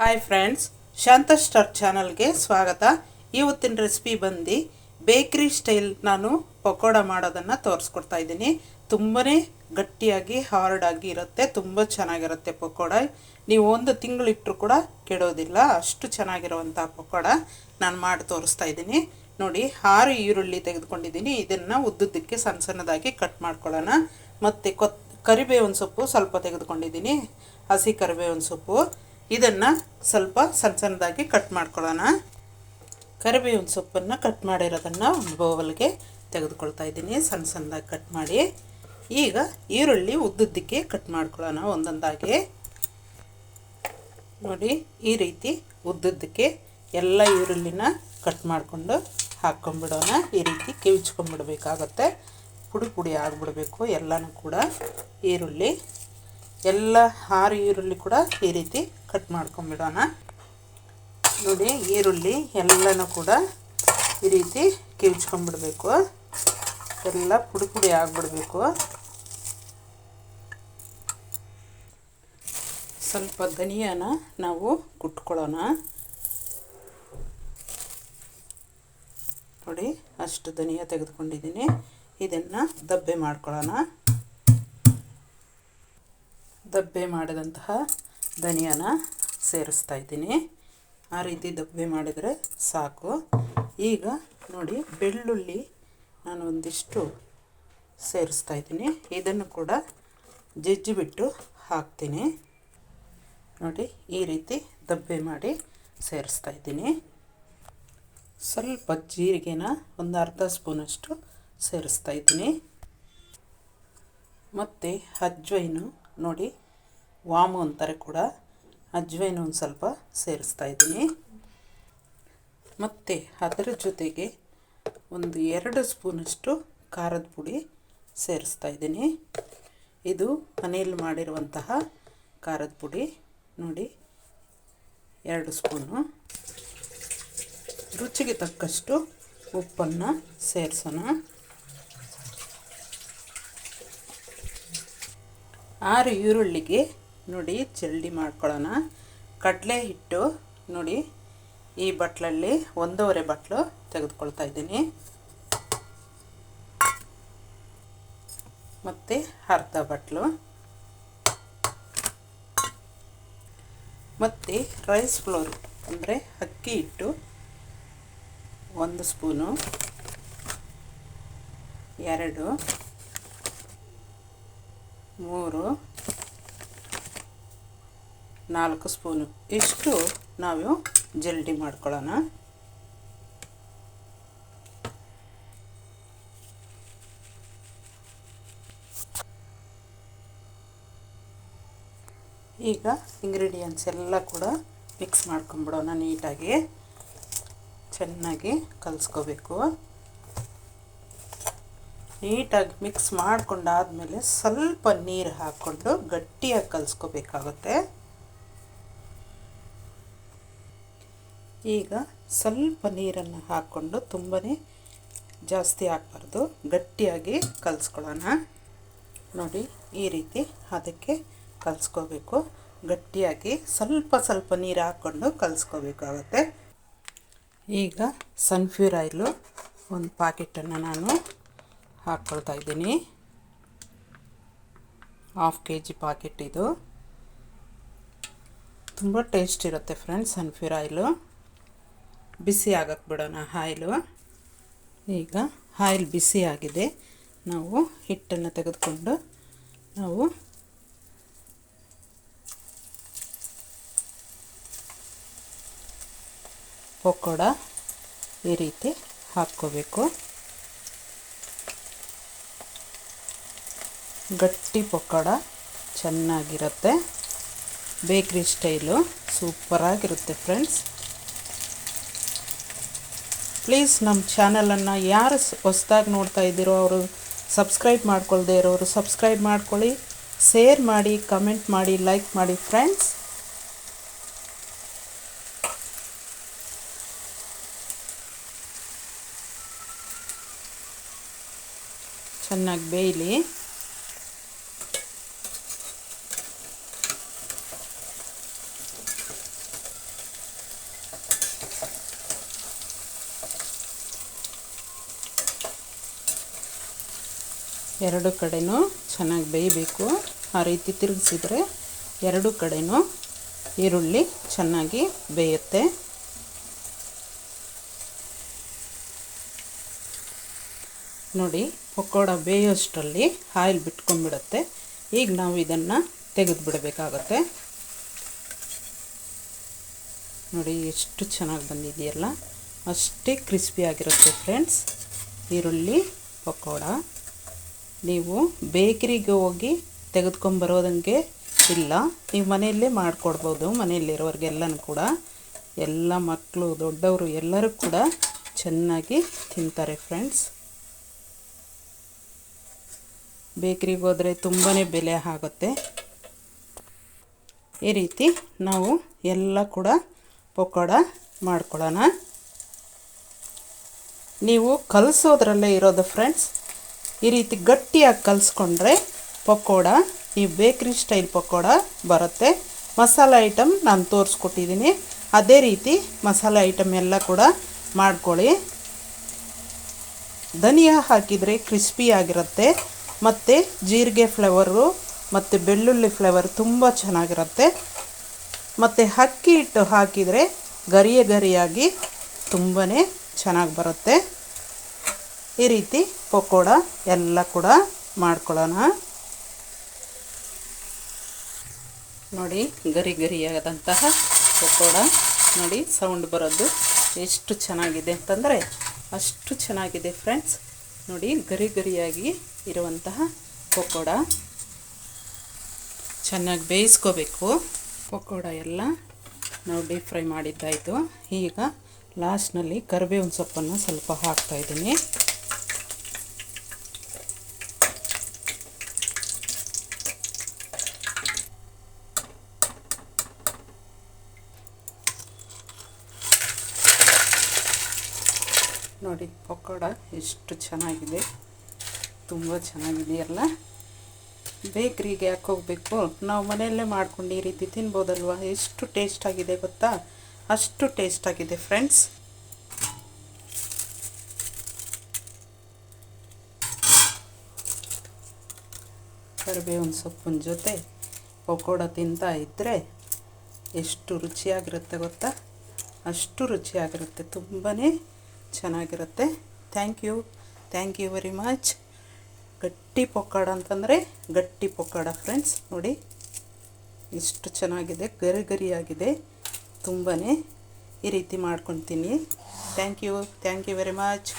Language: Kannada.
ಹಾಯ್ ಫ್ರೆಂಡ್ಸ್ ಶಾಂತ ಸ್ಟಾರ್ ಚಾನಲ್ಗೆ ಸ್ವಾಗತ. ಇವತ್ತಿನ ರೆಸಿಪಿ ಬಂದು ಬೇಕ್ರಿ ಸ್ಟೈಲ್ ನಾನು ಪಕೋಡ ಮಾಡೋದನ್ನು ತೋರಿಸ್ಕೊಡ್ತಾ ಇದ್ದೀನಿ. ತುಂಬಾ ಗಟ್ಟಿಯಾಗಿ ಹಾರ್ಡಾಗಿ ಇರುತ್ತೆ, ತುಂಬ ಚೆನ್ನಾಗಿರುತ್ತೆ ಪಕೋಡ. ನೀವು ಒಂದು ತಿಂಗಳಿಟ್ಟರು ಕೂಡ ಕೆಡೋದಿಲ್ಲ, ಅಷ್ಟು ಚೆನ್ನಾಗಿರುವಂಥ ಪಕೋಡ ನಾನು ಮಾಡಿ ತೋರಿಸ್ತಾ ಇದ್ದೀನಿ. ನೋಡಿ, ಆರು ಈರುಳ್ಳಿ ತೆಗೆದುಕೊಂಡಿದ್ದೀನಿ. ಇದನ್ನು ಉದ್ದುದ್ದಕ್ಕೆ ಸಣ್ಣ ಸಣ್ಣದಾಗಿ ಕಟ್ ಮಾಡ್ಕೊಳ್ಳೋಣ. ಮತ್ತು ಕೊತ್, ಕರಿಬೇವಿನ ಸೊಪ್ಪು ಸ್ವಲ್ಪ ತೆಗೆದುಕೊಂಡಿದ್ದೀನಿ. ಹಸಿ ಕರಿಬೇವಿನ ಸೊಪ್ಪು. ಇದನ್ನು ಸ್ವಲ್ಪ ಸಣ್ಣ ಸಣ್ಣದಾಗಿ ಕಟ್ ಮಾಡ್ಕೊಳ್ಳೋಣ. ಕರಿಬೇವಿನ ಸೊಪ್ಪನ್ನು ಕಟ್ ಮಾಡಿರೋದನ್ನು ಒಂದು ಬೌಲ್ಗೆ ತೆಗೆದುಕೊಳ್ತಾ ಇದ್ದೀನಿ. ಸಣ್ಣ ಸಣ್ಣದಾಗಿ ಕಟ್ ಮಾಡಿ. ಈಗ ಈರುಳ್ಳಿ ಉದ್ದುದ್ದಕ್ಕೆ ಕಟ್ ಮಾಡ್ಕೊಳ್ಳೋಣ ಒಂದೊಂದಾಗಿ. ನೋಡಿ, ಈ ರೀತಿ ಉದ್ದುದ್ದಕ್ಕೆ ಎಲ್ಲ ಈರುಳ್ಳಿನ ಕಟ್ ಮಾಡಿಕೊಂಡು ಹಾಕ್ಕೊಂಬಿಡೋಣ ಈ ರೀತಿ ಕಿವಿಚ್ಕೊಂಡ್ಬಿಡ್ಬೇಕಾಗತ್ತೆ. ಪುಡಿ ಪುಡಿ ಆಗಿಬಿಡ್ಬೇಕು ಎಲ್ಲನೂ ಕೂಡ. ಈರುಳ್ಳಿ ಎಲ್ಲ ಆರು ಈರುಳ್ಳಿ ಕೂಡ ಈ ರೀತಿ ಕಟ್ ಮಾಡ್ಕೊಂಬಿಡೋಣ. ನೋಡಿ, ಈರುಳ್ಳಿ ಎಲ್ಲನೂ ಕೂಡ ಈ ರೀತಿ ಕಿವಿಚ್ಕೊಂಬಿಡ್ಬೇಕು. ಎಲ್ಲ ಪುಡಿ ಪುಡಿ ಆಗಿಬಿಡ್ಬೇಕು. ಸ್ವಲ್ಪ ಧನಿಯಾನ ನಾವು ಕುಟ್ಕೊಳ್ಳೋಣ. ನೋಡಿ, ಅಷ್ಟು ಧನಿಯಾ ತೆಗೆದುಕೊಂಡಿದ್ದೀನಿ. ಇದನ್ನು ದಬ್ಬೆ ಮಾಡ್ಕೊಳ್ಳೋಣ. ದಬ್ಬೆ ಮಾಡಿದಂತಹ ಧನಿಯಾನ ಸೇರಿಸ್ತಾ ಇದ್ದೀನಿ. ಆ ರೀತಿ ದಬ್ಬೆ ಮಾಡಿದರೆ ಸಾಕು. ಈಗ ನೋಡಿ, ಬೆಳ್ಳುಳ್ಳಿ ನಾನು ಒಂದಿಷ್ಟು ಸೇರಿಸ್ತಾ ಇದ್ದೀನಿ. ಇದನ್ನು ಕೂಡ ಜಜ್ಜಿ ಬಿಟ್ಟು ಹಾಕ್ತೀನಿ. ನೋಡಿ, ಈ ರೀತಿ ದಬ್ಬೆ ಮಾಡಿ ಸೇರಿಸ್ತಾ ಇದ್ದೀನಿ. ಸ್ವಲ್ಪ ಜೀರಿಗೆನ ಒಂದು ಅರ್ಧ ಸ್ಪೂನಷ್ಟು ಸೇರಿಸ್ತಾ ಇದ್ದೀನಿ. ಮತ್ತು ಅಜ್ವೈನು ನೋಡಿ, ವಾಮು ಅಂತಾರೆ ಕೂಡ. ಅಜ್ವೈನು ಒಂದು ಸ್ವಲ್ಪ ಸೇರಿಸ್ತಾ ಇದ್ದೀನಿ. ಮತ್ತು ಅದರ ಜೊತೆಗೆ ಒಂದು ಎರಡು ಸ್ಪೂನಷ್ಟು ಖಾರದ ಪುಡಿ ಸೇರಿಸ್ತಾ ಇದ್ದೀನಿ. ಇದು ಮನೆಯಲ್ಲಿ ಮಾಡಿರುವಂತಹ ಖಾರದ ಪುಡಿ. ನೋಡಿ, ಎರಡು ಸ್ಪೂನು. ರುಚಿಗೆ ತಕ್ಕಷ್ಟು ಉಪ್ಪನ್ನು ಸೇರಿಸೋಣ. ಆರು ಈರುಳ್ಳಿಗೆ ನೋಡಿ ಜಲ್ಡಿ ಮಾಡ್ಕೊಳ್ಳೋಣ. ಕಡಲೆ ಹಿಟ್ಟು ನೋಡಿ ಈ ಬಟ್ಲಲ್ಲಿ ಒಂದೂವರೆ ಬಟ್ಲು ತೆಗೆದುಕೊಳ್ತಾ ಇದ್ದೀನಿ. ಮತ್ತು ಅರ್ಧ ಬಟ್ಲು. ಮತ್ತು ರೈಸ್ ಫ್ಲೋರ್ ಅಂದರೆ ಅಕ್ಕಿ ಹಿಟ್ಟು ಒಂದು ಸ್ಪೂನು. ಎರಡು. ಮೂರು ನಾಲ್ಕು ಸ್ಪೂನು ಇಷ್ಟು ನಾವು ಜಲ್ಡಿ ಮಾಡ್ಕೊಳ್ಳೋಣ ಈಗ ಇಂಗ್ರೀಡಿಯೆಂಟ್ಸ್ ಎಲ್ಲ ಕೂಡ ಮಿಕ್ಸ್ ಮಾಡ್ಕೊಂಬಿಡೋಣ ನೀಟಾಗಿ ಚೆನ್ನಾಗಿ ಕಲಿಸ್ಕೋಬೇಕು ನೀಟಾಗಿ ಮಿಕ್ಸ್ ಮಾಡ್ಕೊಂಡಾದಮೇಲೆ ಸ್ವಲ್ಪ ನೀರು ಹಾಕ್ಕೊಂಡು ಗಟ್ಟಿಯಾಗಿ ಕಲಿಸ್ಕೋಬೇಕಾಗುತ್ತೆ. ಈಗ ಸ್ವಲ್ಪ ನೀರನ್ನು ಹಾಕ್ಕೊಂಡು ತುಂಬಾ ಜಾಸ್ತಿ ಹಾಕ್ಬಾರ್ದು ಗಟ್ಟಿಯಾಗಿ ಕಲಿಸ್ಕೊಳ್ಳೋಣ. ನೋಡಿ, ಈ ರೀತಿ ಅದಕ್ಕೆ ಕಲಿಸ್ಕೋಬೇಕು. ಗಟ್ಟಿಯಾಗಿ ಸ್ವಲ್ಪ ಸ್ವಲ್ಪ ನೀರು ಹಾಕ್ಕೊಂಡು ಕಲಿಸ್ಕೋಬೇಕಾಗತ್ತೆ. ಈಗ ಸನ್ಫ್ಯೂರ್ ಆಯಿಲು ಒಂದು ಪಾಕೆಟನ್ನು ನಾನು ಹಾಕ್ಕೊಳ್ತಾ ಇದ್ದೀನಿ. ಹಾಫ್ ಕೆ ಜಿ ಪಾಕೆಟ್ ಇದು. ತುಂಬ ಟೇಸ್ಟ್ ಇರುತ್ತೆ ಫ್ರೆಂಡ್ಸ್ ಸನ್ಫ್ಯೂರ್ ಆಯಿಲು. ಬಿಸಿ ಆಗಕ್ಕೆ ಬಿಡೋಣ ಆಯಿಲು. ಈಗ ಆಯಿಲ್ ಬಿಸಿ ಆಗಿದೆ. ನಾವು ಹಿಟ್ಟನ್ನು ತೆಗೆದುಕೊಂಡು ನಾವು ಪಕೋಡ ಈ ರೀತಿ ಹಾಕ್ಕೋಬೇಕು. ಗಟ್ಟಿ ಪಕೋಡ ಚೆನ್ನಾಗಿರುತ್ತೆ. ಬೇಕ್ರಿ ಸ್ಟೈಲು ಸೂಪರಾಗಿರುತ್ತೆ ಫ್ರೆಂಡ್ಸ್. ಪ್ಲೀಸ್ ನಮ್ಮ ಚಾನಲನ್ನು ಯಾರು ಹೊಸ್ದಾಗಿ ನೋಡ್ತಾ ಇದ್ದೀರೋ ಅವರು ಸಬ್ಸ್ಕ್ರೈಬ್ ಮಾಡ್ಕೊಳ್ದೇ ಇರೋರು ಸಬ್ಸ್ಕ್ರೈಬ್ ಮಾಡ್ಕೊಳ್ಳಿ. ಶೇರ್ ಮಾಡಿ, ಕಮೆಂಟ್ ಮಾಡಿ, ಲೈಕ್ ಮಾಡಿ ಫ್ರೆಂಡ್ಸ್. ಚೆನ್ನಾಗಿ ಬೇಯಲಿ. ಎರಡು ಕಡೆನೂ ಚೆನ್ನಾಗಿ ಬೇಯಬೇಕು. ಆ ರೀತಿ ತಿರುಗಿಸಿದರೆ ಎರಡು ಕಡೆನೂ ಈರುಳ್ಳಿ ಚೆನ್ನಾಗಿ ಬೇಯುತ್ತೆ. ನೋಡಿ, ಪಕೋಡ ಬೇಯೋಷ್ಟರಲ್ಲಿ ಆಯಿಲ್ ಬಿಟ್ಕೊಂಡ್ಬಿಡುತ್ತೆ. ಈಗ ನಾವು ಇದನ್ನು ತೆಗೆದು ಬಿಡಬೇಕಾಗತ್ತೆ ನೋಡಿ, ಎಷ್ಟು ಚೆನ್ನಾಗಿ ಬಂದಿದೆಯಲ್ಲ. ಅಷ್ಟೇ ಕ್ರಿಸ್ಪಿಯಾಗಿರುತ್ತೆ ಫ್ರೆಂಡ್ಸ್. ಈರುಳ್ಳಿ, ಪಕೋಡ. ನೀವು ಬೇಕ್ರಿಗೆ ಹೋಗಿ ತೆಗೆದುಕೊಂಬರೋದಂಗೆ ಇಲ್ಲ. ನೀವು ಮನೆಯಲ್ಲೇ ಮಾಡಿಕೊಡ್ಬೋದು, ಮನೆಯಲ್ಲಿರೋರಿಗೆಲ್ಲನೂ ಕೂಡ. ಎಲ್ಲ ಮಕ್ಕಳು ದೊಡ್ಡವರು ಎಲ್ಲರೂ ಕೂಡ ಚೆನ್ನಾಗಿ ತಿಂತಾರೆ ಫ್ರೆಂಡ್ಸ್. ಬೇಕ್ರಿಗೆ ಹೋದರೆ ತುಂಬಾ ಬೆಲೆ ಆಗುತ್ತೆ. ಈ ರೀತಿ ನಾವು ಎಲ್ಲ ಕೂಡ ಪಕೋಡ ಮಾಡ್ಕೊಳ್ಳೋಣ. ನೀವು ಕಲಿಸೋದ್ರಲ್ಲೇ ಇರೋದು ಫ್ರೆಂಡ್ಸ್. ಈ ರೀತಿ ಗಟ್ಟಿಯಾಗಿ ಕಲಿಸ್ಕೊಂಡ್ರೆ ಪಕೋಡ, ಈ ಬೇಕ್ರಿ ಸ್ಟೈಲ್ ಪಕೋಡ ಬರುತ್ತೆ. ಮಸಾಲೆ ಐಟಮ್ ನಾನು ತೋರಿಸ್ಕೊಟ್ಟಿದ್ದೀನಿ. ಅದೇ ರೀತಿ ಮಸಾಲೆ ಐಟಮ್ ಎಲ್ಲ ಕೂಡ ಮಾಡ್ಕೊಳ್ಳಿ. ಧನಿಯಾ ಹಾಕಿದರೆ ಕ್ರಿಸ್ಪಿ ಆಗಿರುತ್ತೆ. ಮತ್ತು ಜೀರಿಗೆ ಫ್ಲೇವರು ಮತ್ತು ಬೆಳ್ಳುಳ್ಳಿ ಫ್ಲೇವರ್ ತುಂಬ ಚೆನ್ನಾಗಿರುತ್ತೆ. ಮತ್ತು ಅಕ್ಕಿ ಹಿಟ್ಟು ಹಾಕಿದರೆ ಗರಿಯ ಗರಿಯಾಗಿ ತುಂಬಾ ಚೆನ್ನಾಗಿ ಬರುತ್ತೆ. ಈ ರೀತಿ ಪಕೋಡ ಎಲ್ಲ ಕೂಡ ಮಾಡ್ಕೊಳ್ಳೋಣ. ನೋಡಿ, ಗರಿ ಗರಿಯಾದಂತಹ ಪಕೋಡ. ನೋಡಿ, ಸೌಂಡ್ ಬರೋದು ಎಷ್ಟು ಚೆನ್ನಾಗಿದೆ ಅಂತಂದರೆ ಅಷ್ಟು ಚೆನ್ನಾಗಿದೆ ಫ್ರೆಂಡ್ಸ್. ನೋಡಿ, ಗರಿ ಗರಿಯಾಗಿ ಇರುವಂತಹ ಪಕೋಡ. ಚೆನ್ನಾಗಿ ಬೇಯಿಸ್ಕೋಬೇಕು. ಪಕೋಡ ಎಲ್ಲ ನಾವು ಡೀಪ್ ಫ್ರೈ ಮಾಡಿದ್ದಾಯಿತು. ಈಗ ಲಾಸ್ಟ್ನಲ್ಲಿ ಕರಿಬೇವಿನ ಸೊಪ್ಪನ್ನು ಸ್ವಲ್ಪ ಹಾಕ್ತಾಯಿದ್ದೀನಿ ನೋಡಿ, ಪಕೋಡ ಎಷ್ಟು ಚೆನ್ನಾಗಿದೆ. ತುಂಬ ಚೆನ್ನಾಗಿದೆಯಲ್ಲ ಬೇಕ್ರಿಗೆ ಯಾಕೆ ಹೋಗಬೇಕು? ನಾವು ಮನೆಯಲ್ಲೇ ಮಾಡ್ಕೊಂಡು ಈ ರೀತಿ ತಿನ್ಬೋದಲ್ವ? ಎಷ್ಟು ಟೇಸ್ಟ್ ಆಗಿದೆ ಗೊತ್ತಾ? ಅಷ್ಟು ಟೇಸ್ಟ್ ಆಗಿದೆ ಫ್ರೆಂಡ್ಸ್ ಕರಿಬೇವಿನ ಸೊಪ್ಪಿನ ಜೊತೆ ಪಕೋಡ ತಿಂತಾ ಇದ್ದರೆ ಎಷ್ಟು ರುಚಿಯಾಗಿರುತ್ತೆ ಗೊತ್ತಾ? ಅಷ್ಟು ರುಚಿಯಾಗಿರುತ್ತೆ ತುಂಬಾ ಚೆನ್ನಾಗಿರುತ್ತೆ. Thank you thank you very much ಗಟ್ಟಿ ಪೊಕ್ಕಾಡ ಅಂತಂದರೆ ಗಟ್ಟಿ ಪೊಕ್ಕಾಡ ಫ್ರೆಂಡ್ಸ್ ನೋಡಿ, ಇಷ್ಟು ಚೆನ್ನಾಗಿದೆ, ಗರಿ ಗರಿಯಾಗಿದೆ ತುಂಬಾ ಈ ರೀತಿ ಮಾಡ್ಕೊತೀನಿ. Thank you thank you very much